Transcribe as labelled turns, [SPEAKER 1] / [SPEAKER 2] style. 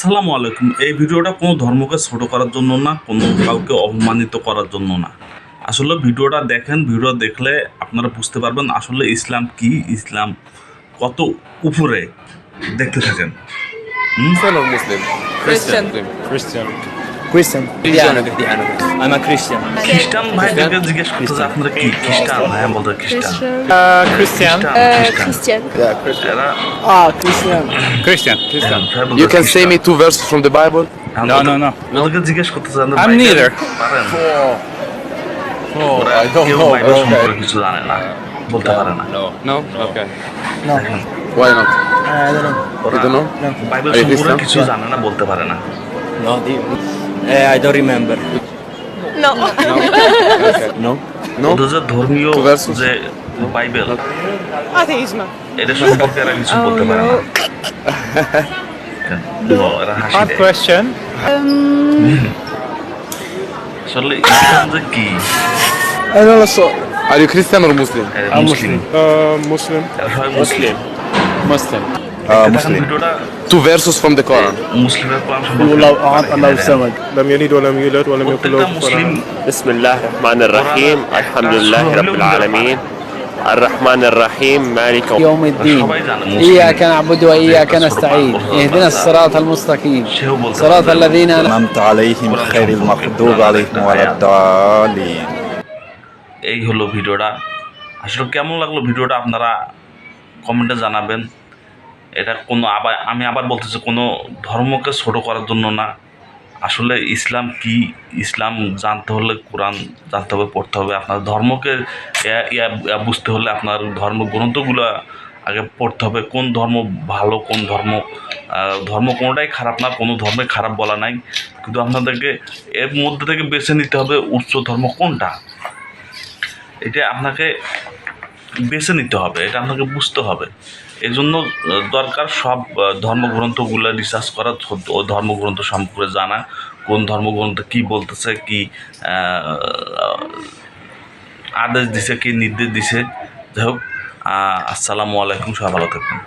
[SPEAKER 1] আসসালামু আলাইকুম। এই ভিডিওটা কোনো ধর্মকে ছোট করার জন্য না কোনো কাউকে অপমানিত করার জন্য না। আসলে ভিডিওটা দেখেন ভিডিও দেখলে আপনারা বুঝতে পারবেন আসলে ইসলাম কি ইসলাম কত উপরে দেখতে থাকেন।
[SPEAKER 2] মুসলিম খ্রিস্টান Muslim?
[SPEAKER 3] Christian.
[SPEAKER 2] Christian.
[SPEAKER 4] Christian.
[SPEAKER 2] Cristiano Cristiano.
[SPEAKER 4] I'm a Christian.
[SPEAKER 1] খ্রিস্টান ভাইদেরকে জিজ্ঞেস করতে যে আপনারা কি খ্রিস্টান হ্যাঁ বলতে খ্রিস্টান
[SPEAKER 3] Christian.
[SPEAKER 2] Christian.
[SPEAKER 1] খ্রিস্টান
[SPEAKER 3] Uh,
[SPEAKER 1] খ্রিস্টান
[SPEAKER 3] Christian.
[SPEAKER 2] Yeah, Christian.
[SPEAKER 1] এরা
[SPEAKER 4] Ah, Christian.
[SPEAKER 2] Christian.
[SPEAKER 1] খ্রিস্টান ভাই বলতে
[SPEAKER 2] You can say
[SPEAKER 1] খ্রিস্টান।
[SPEAKER 2] me two verses from the Bible?
[SPEAKER 1] হ্যাঁ,
[SPEAKER 2] No,
[SPEAKER 1] ওদের-
[SPEAKER 2] no, no.
[SPEAKER 1] ওদেরকে জিজ্ঞেস করতে চান যে
[SPEAKER 2] I'm
[SPEAKER 1] বাইবেল
[SPEAKER 2] neither.
[SPEAKER 1] পারেন
[SPEAKER 2] Oh,
[SPEAKER 1] ওরা
[SPEAKER 2] I don't
[SPEAKER 1] কেউ
[SPEAKER 2] know.
[SPEAKER 1] Bible
[SPEAKER 2] Okay.
[SPEAKER 1] সম্পর্কে কিছু জানে না বলতে পারে না
[SPEAKER 2] No. No? Okay.
[SPEAKER 4] No.
[SPEAKER 2] Why not?
[SPEAKER 4] I don't know.
[SPEAKER 1] ওরা
[SPEAKER 2] You don't know?
[SPEAKER 1] Bible
[SPEAKER 2] Are you
[SPEAKER 1] সম্পর্কে
[SPEAKER 2] Christian?
[SPEAKER 1] কিছু জানে না বলতে পারে না
[SPEAKER 4] No, uh, I don't remember.
[SPEAKER 3] No.
[SPEAKER 2] No? Okay.
[SPEAKER 4] No.
[SPEAKER 2] No?
[SPEAKER 1] ওদের যে ধর্মীয়
[SPEAKER 2] Two verses?
[SPEAKER 1] যে বাইবেল
[SPEAKER 3] Atheism.
[SPEAKER 1] এটা সম্পর্কে এরা কিছু
[SPEAKER 3] Oh,
[SPEAKER 1] বলতে পারে
[SPEAKER 3] no.
[SPEAKER 1] না ও, এরা হাসি
[SPEAKER 5] Hard
[SPEAKER 1] দেয়।
[SPEAKER 5] question.
[SPEAKER 1] আসলে ইসলাম যে কি
[SPEAKER 4] I don't know. So,
[SPEAKER 2] Are you Christian or Muslim?
[SPEAKER 1] এরা মুসলিম
[SPEAKER 5] Uh, Muslim.
[SPEAKER 1] এরা সবাই মুসলিম
[SPEAKER 4] Muslim.
[SPEAKER 1] দেখেন ভিডিওটা
[SPEAKER 2] Two verses from the Quran.
[SPEAKER 1] মুসলিমের কোরআন
[SPEAKER 4] قل
[SPEAKER 1] সম্পর্কে
[SPEAKER 4] الله أحد الله
[SPEAKER 1] দেখেন।
[SPEAKER 4] الصمد.
[SPEAKER 5] لم يلد ولم يولد ولم يكن
[SPEAKER 1] প্রত্যেকটা
[SPEAKER 5] له
[SPEAKER 1] মুসলিম
[SPEAKER 5] كفوا أحد.
[SPEAKER 6] بسم الله الرحمن الرحيم الحمد لله رب العالمين الرحمن الرحيم مالك
[SPEAKER 4] يوم الدين
[SPEAKER 1] সবাই জানে মুসলিম।
[SPEAKER 4] إياك نعبد وإياك
[SPEAKER 1] যে
[SPEAKER 4] نستعين
[SPEAKER 1] সুরা
[SPEAKER 4] اهدنا
[SPEAKER 1] আল-বাকারা।
[SPEAKER 4] الصراط المستقيم
[SPEAKER 1] সেও বলতে
[SPEAKER 4] صراط
[SPEAKER 1] পারে না।
[SPEAKER 4] الذين
[SPEAKER 7] أنعمت عليهم خير المغضوب عليهم ولا الضالين
[SPEAKER 1] এই হলো ভিডিওটা আসলে কেমন লাগলো ভিডিওটা আপনারা কমেন্টে জানাবেন এটা কোনো আবার, আমি আবার বলতেছি, কোনো ধর্মকে ছোট করার জন্য না। আসলে ইসলাম কি? ইসলাম জানতে হলে কোরআন জানতে হবে, পড়তে হবে। আপনার ধর্মকে বুঝতে হলে আপনার ধর্ম গ্রন্থগুলো আগে পড়তে হবে। কোন ধর্ম ভালো, কোন ধর্ম ধর্ম কোনোটাই খারাপ না, কোনো ধর্মে খারাপ বলা নাই। কিন্তু আপনাদেরকে এর মধ্যে থেকে বেছে নিতে হবে উচ্চ ধর্ম কোনটা। এটা আপনাকে বেছে নিতে হবে, এটা আপনাকে বুঝতে হবে। এই জন্য দরকার সব ধর্মগ্রন্থগুলো রিসার্চ করা ধর্মগ্রন্থ সম্পর্কে জানা, কোন ধর্মগ্রন্থ কি বলতেছে, কি আদেশ দিছে, কি নির্দেশ দিছে। যাই হোক আসসালামু আলাইকুম, সবাই ভালো থাকবেন।